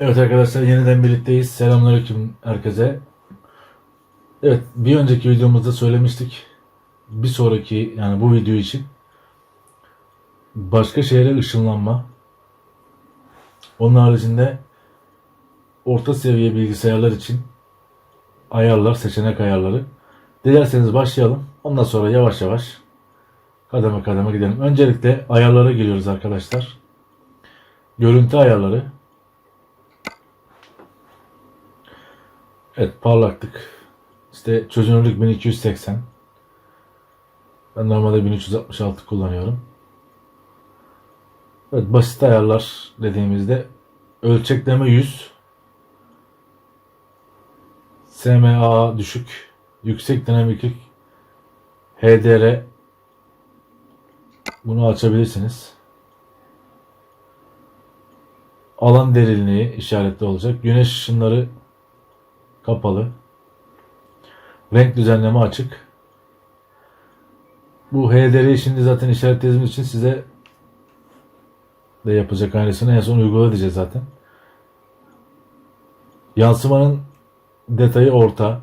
Evet arkadaşlar yeniden birlikteyiz. Selamünaleyküm herkese. Evet bir önceki videomuzda söylemiştik. Bir sonraki yani bu video için başka şehre ışınlanma. Onun haricinde orta seviye bilgisayarlar için ayarlar, seçenek ayarları. Dilerseniz başlayalım. Ondan sonra yavaş yavaş kademe kademe gidelim. Öncelikle ayarlara giriyoruz arkadaşlar. Görüntü ayarları. Evet parlaklık. İşte çözünürlük 1280. Ben normalde 1366 kullanıyorum. Evet basit ayarlar dediğimizde ölçekleme 100 SMA düşük yüksek dinamiklik HDR bunu açabilirsiniz. Alan derinliği işaretli olacak. Güneş ışınları kapalı. Renk düzenleme açık. Bu HDR'yi şimdi zaten işaretlediğimiz için size de yapacak aynısını en son uygula diyeceğiz zaten. Yansımanın detayı orta.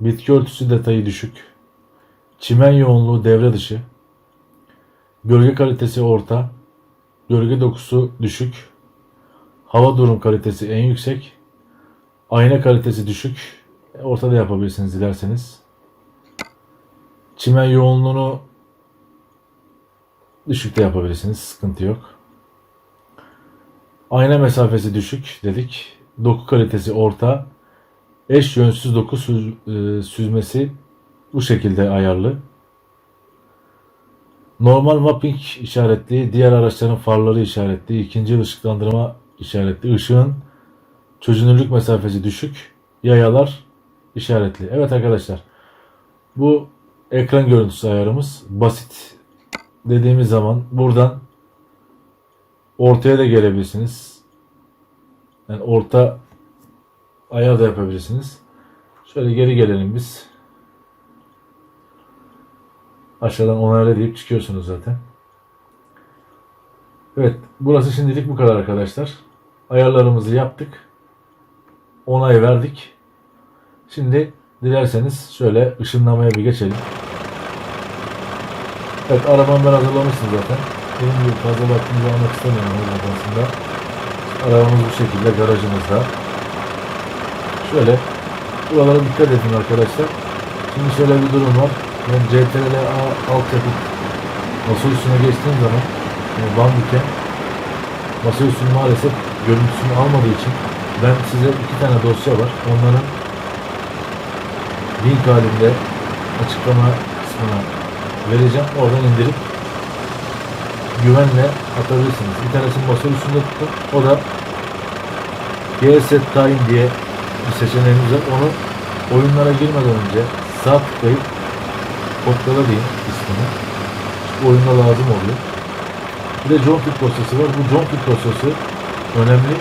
Bitki örtüsü detayı düşük. Çimen yoğunluğu devre dışı. Gölge kalitesi orta. Gölge dokusu düşük. Hava durum kalitesi en yüksek. Ayna kalitesi düşük. Ortada yapabilirsiniz dilerseniz. Çimen yoğunluğunu düşük de yapabilirsiniz. Sıkıntı yok. Ayna mesafesi düşük dedik. Doku kalitesi orta. Eş yönsüz doku süz- e, süzmesi bu şekilde ayarlı. Normal mapping işaretli, diğer araçların farları işaretli, ikinci ışıklandırma işaretli, ışığın çözünürlük mesafesi düşük, yayalar işaretli. Evet arkadaşlar, bu ekran görüntüsü ayarımız basit dediğimiz zaman buradan ortaya da gelebilirsiniz. Yani orta ayar da yapabilirsiniz. Şöyle geri gelelim biz. Aşağıdan onayla deyip çıkıyorsunuz zaten. Evet, burası şimdilik bu kadar arkadaşlar. Ayarlarımızı yaptık. Onay verdik. Şimdi dilerseniz şöyle ışınlamaya bir geçelim. Evet, arabamı ben hazırlamıştım zaten. Benim gibi fazla vaktinizi almak istemiyorum orada aslında. Arabamız bu şekilde garajımızda. Şöyle buralara dikkat edin arkadaşlar. Şimdi şöyle bir durum var. Ben CTRL A alt yapıp masa üstüne geçtiğim zaman yani bandike masa üstünü maalesef görüntüsünü almadığı için ben size iki tane dosya var. Onların link halinde açıklama kısmına vereceğim. Oradan indirip güvenle atabilirsiniz. Bir tanesini masa üstünde tutun. O da GSet Time diye bir seçeneğimiz var. Onu oyunlara girmeden önce sağ tıklayıp kopyala diyeyim ismini. Oyunda lazım oluyor. Bir de John Pick dosyası var. Bu John Pick dosyası önemli.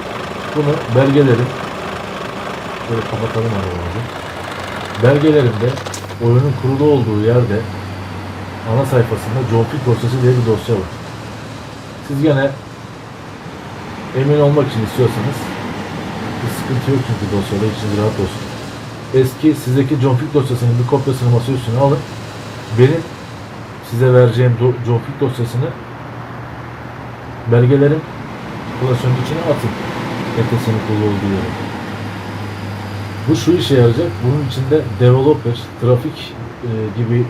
Bunu belgelerin şöyle kapatalım arabamızı. Belgelerinde oyunun kurulu olduğu yerde ana sayfasında Pick dosyası diye bir dosya var. Siz gene emin olmak için istiyorsanız bir sıkıntı yok çünkü dosyada içiniz rahat olsun. Eski sizdeki Pick dosyasının bir kopyasını masa üstüne alın. Benim size vereceğim do- Pick dosyasını belgelerin klasörün içine atın. Olduğu yere. Bu şu işe yarayacak. Bunun içinde developer, trafik e, gibi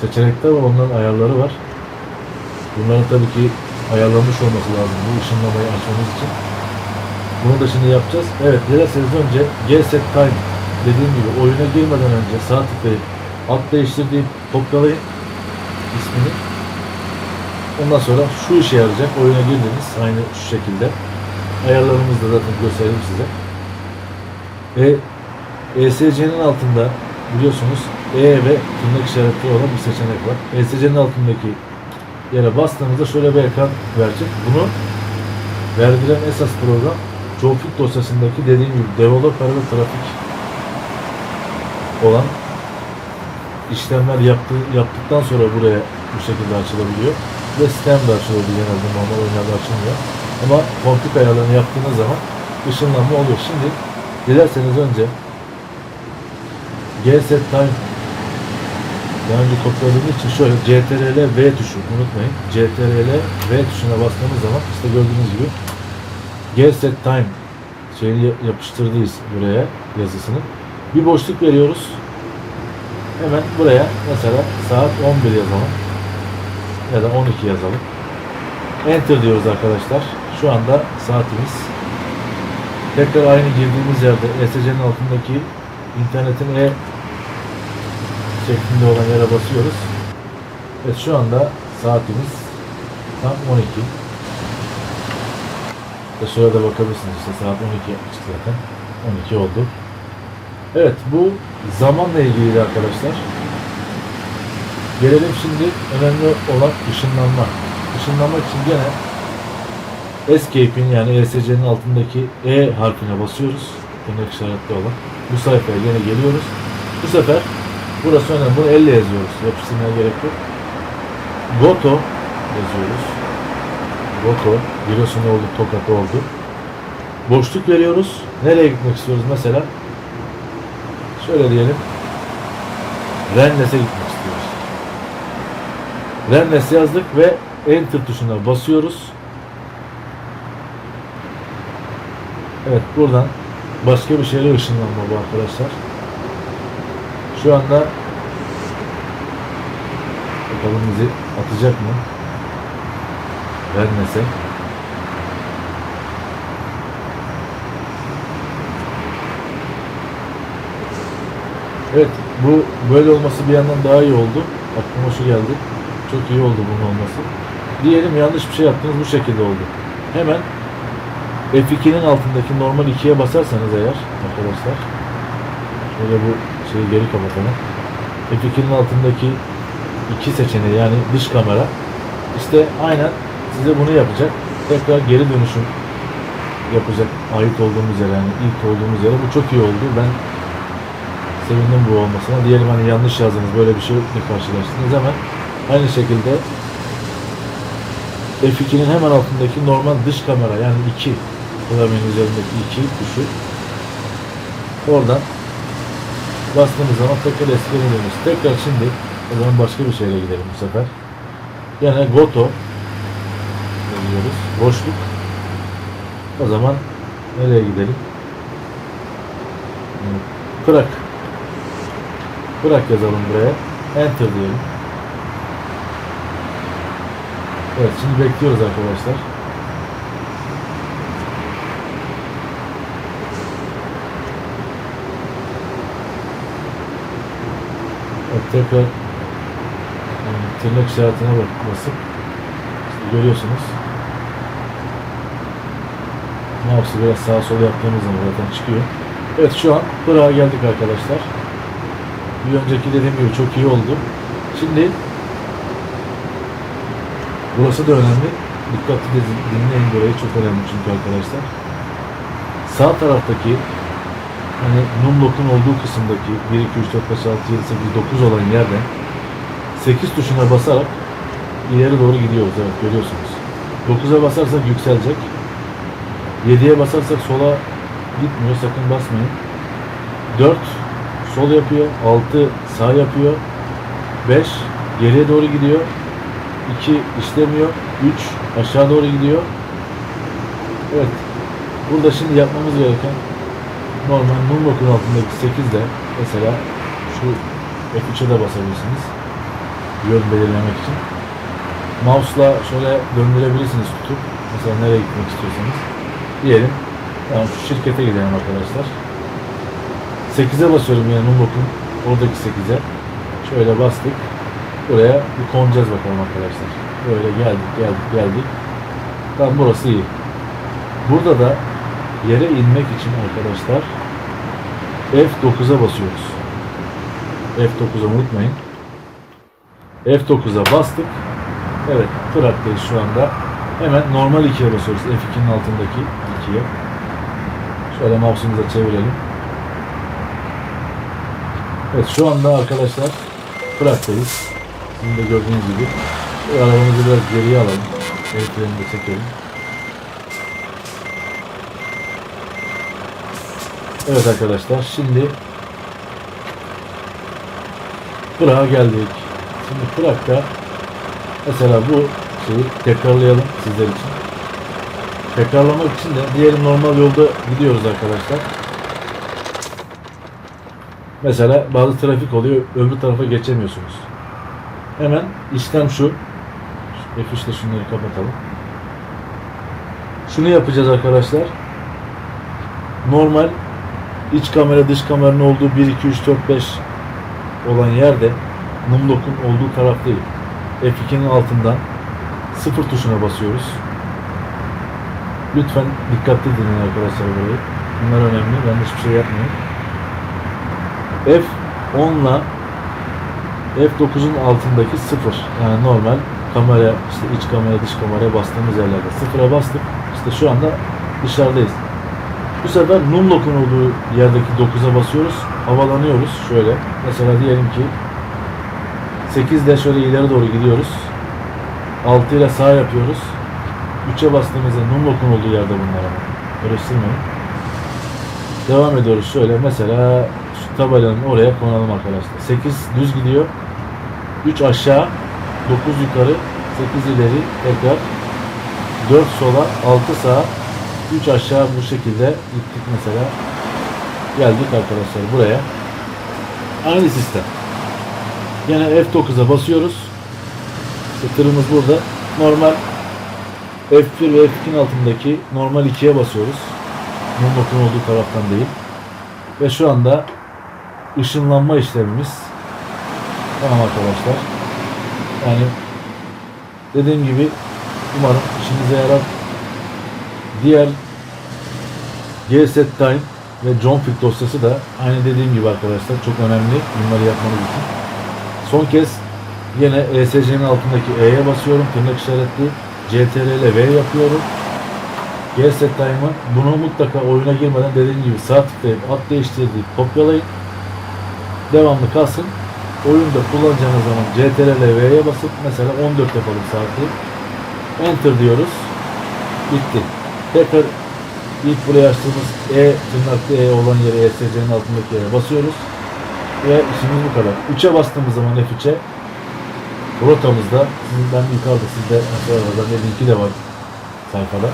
seçenekler var. Onların ayarları var. Bunların tabii ki ayarlanmış olması lazım bu ışınlamayı açmamız için. Bunu da şimdi yapacağız. Evet, dilerseniz önce GSet Time dediğim gibi oyuna girmeden önce sağ tıklayıp alt değiştir deyip kopyalayın ismini. Ondan sonra şu işe yarayacak. Oyuna girdiniz aynı şu şekilde. Ayarlarımızı da zaten göstereyim size. Ve ESC'nin altında biliyorsunuz E ve tırnak işaretli olan bir seçenek var. ESC'nin altındaki yere bastığınızda şöyle bir ekran verecek. Bunu verdiren esas program Jofit dosyasındaki dediğim gibi developer ve trafik olan işlemler yaptı, yaptıktan sonra buraya bu şekilde açılabiliyor. Ve sistem de açılıyor genelde normal oyunlarda açılmıyor. Ama konfig ayarlarını yaptığınız zaman ışınlanma oluyor. Şimdi dilerseniz önce G-Set Time daha önce kopyaladığım için şöyle CTRL V tuşu unutmayın. CTRL V tuşuna bastığımız zaman işte gördüğünüz gibi G-Set Time şeyini ya- yapıştırdıyız buraya yazısını. Bir boşluk veriyoruz. Hemen buraya mesela saat 11 yazalım. Ya da 12 yazalım. Enter diyoruz arkadaşlar. Şu anda saatimiz. Tekrar aynı girdiğimiz yerde ESC'nin altındaki internetin E şeklinde olan yere basıyoruz. Evet şu anda saatimiz tam 12. İşte şurada bakabilirsiniz işte saat 12 yapmıştık zaten. 12 oldu. Evet bu zamanla ilgili arkadaşlar. Gelelim şimdi önemli olan ışınlanma. Işınlanmak için gene Escape'in yani ESC'nin altındaki E harfine basıyoruz. Tırnak işaretli olan. Bu sayfaya yine geliyoruz. Bu sefer burası önemli. Bunu elle yazıyoruz. Yapıştırmaya gerek yok. Goto yazıyoruz. Goto. Giresun oldu, Tokat oldu. Boşluk veriyoruz. Nereye gitmek istiyoruz mesela? Şöyle diyelim. Rennes'e gitmek istiyoruz. Rennes yazdık ve Enter tuşuna basıyoruz. Evet buradan başka bir şehre ışınlanma bu arkadaşlar. Şu anda bakalım bizi atacak mı? Rennes'e. Evet bu böyle olması bir yandan daha iyi oldu. Aklıma şu geldi. Çok iyi oldu bunun olması. Diyelim yanlış bir şey yaptınız bu şekilde oldu. Hemen F2'nin altındaki normal 2'ye basarsanız eğer arkadaşlar şöyle bu şeyi geri kapatalım. F2'nin altındaki iki seçeneği yani dış kamera işte aynen size bunu yapacak. Tekrar geri dönüşüm yapacak ait olduğumuz yere yani ilk olduğumuz yere. Bu çok iyi oldu. Ben sevindim bu olmasına. Diyelim hani yanlış yazdınız böyle bir şeyle karşılaştınız hemen aynı şekilde F2'nin hemen altındaki normal dış kamera yani 2 klavyenin üzerindeki 2 tuşu oradan bastığımız zaman tekrar eskiye dönüyoruz. Tekrar şimdi o zaman başka bir şeyle gidelim bu sefer. Yine Goto yazıyoruz. Boşluk. O zaman nereye gidelim? Hmm, Prag. Prag yazalım buraya. Enter diyelim. Evet şimdi bekliyoruz arkadaşlar. Tekrar e, tırnak işaretine bak basıp işte görüyorsunuz. Mouse'u biraz sağa sola yaptığımız zaman zaten çıkıyor. Evet şu an Pırağa geldik arkadaşlar. Bir önceki dediğim gibi çok iyi oldu. Şimdi burası da önemli. Dikkatli dinleyin burayı çok önemli çünkü arkadaşlar. Sağ taraftaki hani Numlock'un olduğu kısımdaki 1, 2, 3, 4, 5, 6, 7, 8, 9 olan yerden 8 tuşuna basarak ileri doğru gidiyoruz. Evet görüyorsunuz. 9'a basarsak yükselecek. 7'ye basarsak sola gitmiyor. Sakın basmayın. 4 sol yapıyor. 6 sağ yapıyor. 5 geriye doğru gidiyor. 2 işlemiyor. 3 aşağı doğru gidiyor. Evet. Burada şimdi yapmamız gereken normal Moonlock'un altındaki 8 de mesela şu F3'e de basabilirsiniz. Yön belirlemek için. Mouse'la şöyle döndürebilirsiniz tutup. Mesela nereye gitmek istiyorsanız. Diyelim. Tamam şu şirkete gidelim arkadaşlar. 8'e basıyorum yani Moonlock'un oradaki 8'e. Şöyle bastık. Buraya bir konacağız bakalım arkadaşlar. Böyle geldik geldik geldik. Tam burası iyi. Burada da yere inmek için arkadaşlar F9'a basıyoruz. F9'a unutmayın. F9'a bastık. Evet, Prag'dayız şu anda. Hemen normal 2'ye basıyoruz. F2'nin altındaki 2'ye. Şöyle mouse'umuza çevirelim. Evet, şu anda arkadaşlar Prag'dayız. Sizin de gördüğünüz gibi. Şu arabamızı biraz geriye alalım. El frenini çekelim. Evet arkadaşlar şimdi Prag'a geldik. Şimdi Prag'da mesela bu şeyi tekrarlayalım sizler için. Tekrarlamak için de diyelim normal yolda gidiyoruz arkadaşlar. Mesela bazı trafik oluyor öbür tarafa geçemiyorsunuz. Hemen işlem şu. F3'te şunları kapatalım. Şunu yapacağız arkadaşlar. Normal iç kamera dış kameranın olduğu 1 2 3 4 5 olan yerde Numlock'un olduğu taraf değil. F2'nin altından sıfır tuşuna basıyoruz. Lütfen dikkatli dinleyin arkadaşlar burayı. Bunlar önemli. Ben hiçbir şey yapmıyorum. F10 ile F9'un altındaki sıfır. Yani normal kamera, işte iç kamera, dış kameraya bastığımız yerlerde sıfıra bastık. İşte şu anda dışarıdayız. Bu sefer Numlock'un olduğu yerdeki 9'a basıyoruz. Havalanıyoruz şöyle. Mesela diyelim ki 8 ile şöyle ileri doğru gidiyoruz. 6 ile sağ yapıyoruz. 3'e bastığımızda Numlock'un olduğu yerde bunlar ama. Karıştırmayın. Devam ediyoruz şöyle. Mesela şu tabelanın oraya konalım arkadaşlar. 8 düz gidiyor. 3 aşağı. 9 yukarı. 8 ileri. Tekrar 4 sola. 6 sağa. 3 aşağı bu şekilde gittik mesela. Geldik arkadaşlar buraya. Aynı sistem. Yine F9'a basıyoruz. İşte tırımız burada. Normal F1 ve F2'nin altındaki normal 2'ye basıyoruz. Numlock'un olduğu taraftan değil. Ve şu anda ışınlanma işlemimiz tamam arkadaşlar. Yani dediğim gibi umarım işinize yarar. Diğer G-Set Time ve John Field dosyası da aynı dediğim gibi arkadaşlar çok önemli bunları yapmanız için. Son kez yine ESC'nin altındaki E'ye basıyorum tırnak işaretli CTRL ile V yapıyorum. G-Set Time'ı bunu mutlaka oyuna girmeden dediğim gibi sağ tıklayıp at değiştir deyip kopyalayın. Devamlı kalsın. Oyunda kullanacağınız zaman CTRL V'ye basıp mesela 14 yapalım saati. Enter diyoruz. Bitti. Tekrar ilk buraya açtığımız E tırnaklı E olan yere ESC'nin altındaki yere basıyoruz. Ve işimiz bu kadar. 3'e bastığımız zaman F3'e rotamızda sizin ben yukarıda sizde aşağıda ne linki de var sayfada.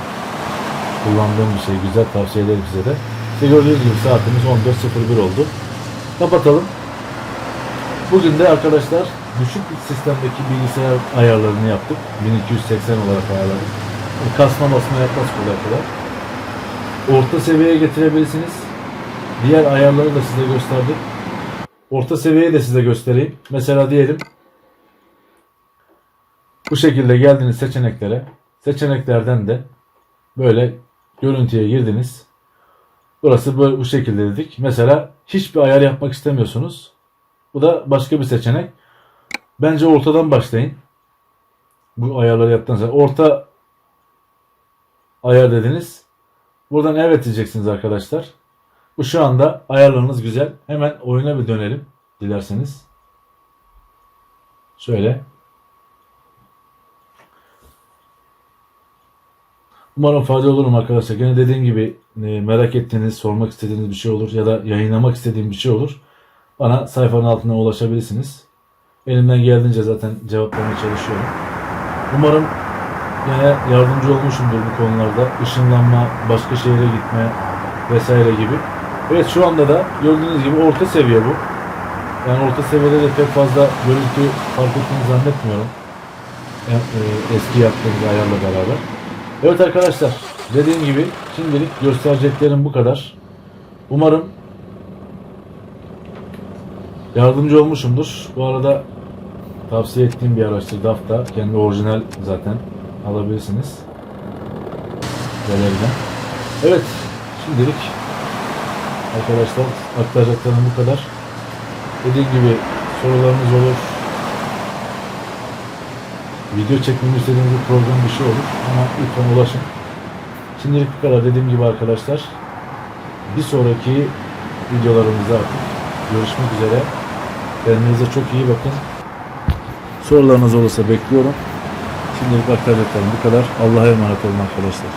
Kullandığım bir şey güzel tavsiye ederim size de. İşte gördüğünüz gibi saatimiz 14.01 oldu. Kapatalım. Bugün de arkadaşlar düşük sistemdeki bilgisayar ayarlarını yaptık. 1280 olarak ayarladık. Kasma basma yapmaz kolay kolay. Orta seviyeye getirebilirsiniz. Diğer ayarları da size gösterdik. Orta seviyeyi de size göstereyim. Mesela diyelim bu şekilde geldiniz seçeneklere. Seçeneklerden de böyle görüntüye girdiniz. Burası böyle bu şekilde dedik. Mesela hiçbir ayar yapmak istemiyorsunuz. Bu da başka bir seçenek. Bence ortadan başlayın. Bu ayarları yaptıktan orta ayar dediniz. Buradan evet diyeceksiniz arkadaşlar. Bu şu anda ayarlarınız güzel. Hemen oyuna bir dönelim dilerseniz. Şöyle. Umarım faydalı olurum arkadaşlar. Gene dediğim gibi e, merak ettiğiniz, sormak istediğiniz bir şey olur ya da yayınlamak istediğim bir şey olur. Bana sayfanın altına ulaşabilirsiniz. Elimden geldiğince zaten cevaplamaya çalışıyorum. Umarım yine yardımcı olmuşumdur bu konularda. Işınlanma, başka şehre gitme vesaire gibi. Evet şu anda da gördüğünüz gibi orta seviye bu. Yani orta seviyede de pek fazla görüntü fark ettiğini zannetmiyorum. E, eski yaptığımız ayarla beraber. Evet arkadaşlar dediğim gibi şimdilik göstereceklerim bu kadar. Umarım yardımcı olmuşumdur. Bu arada tavsiye ettiğim bir araçtır DAF'ta. Kendi orijinal zaten alabilirsiniz. Galeriden. Evet şimdilik arkadaşlar aktaracaklarım bu kadar. Dediğim gibi sorularınız olur. Video çekmemi istediğiniz bir program bir şey olur ama lütfen ulaşın. Şimdilik bu kadar dediğim gibi arkadaşlar. Bir sonraki videolarımızda artık görüşmek üzere. Kendinize çok iyi bakın. Sorularınız olursa bekliyorum. Şimdilik aktaracaklarım bu kadar. Allah'a emanet olun arkadaşlar.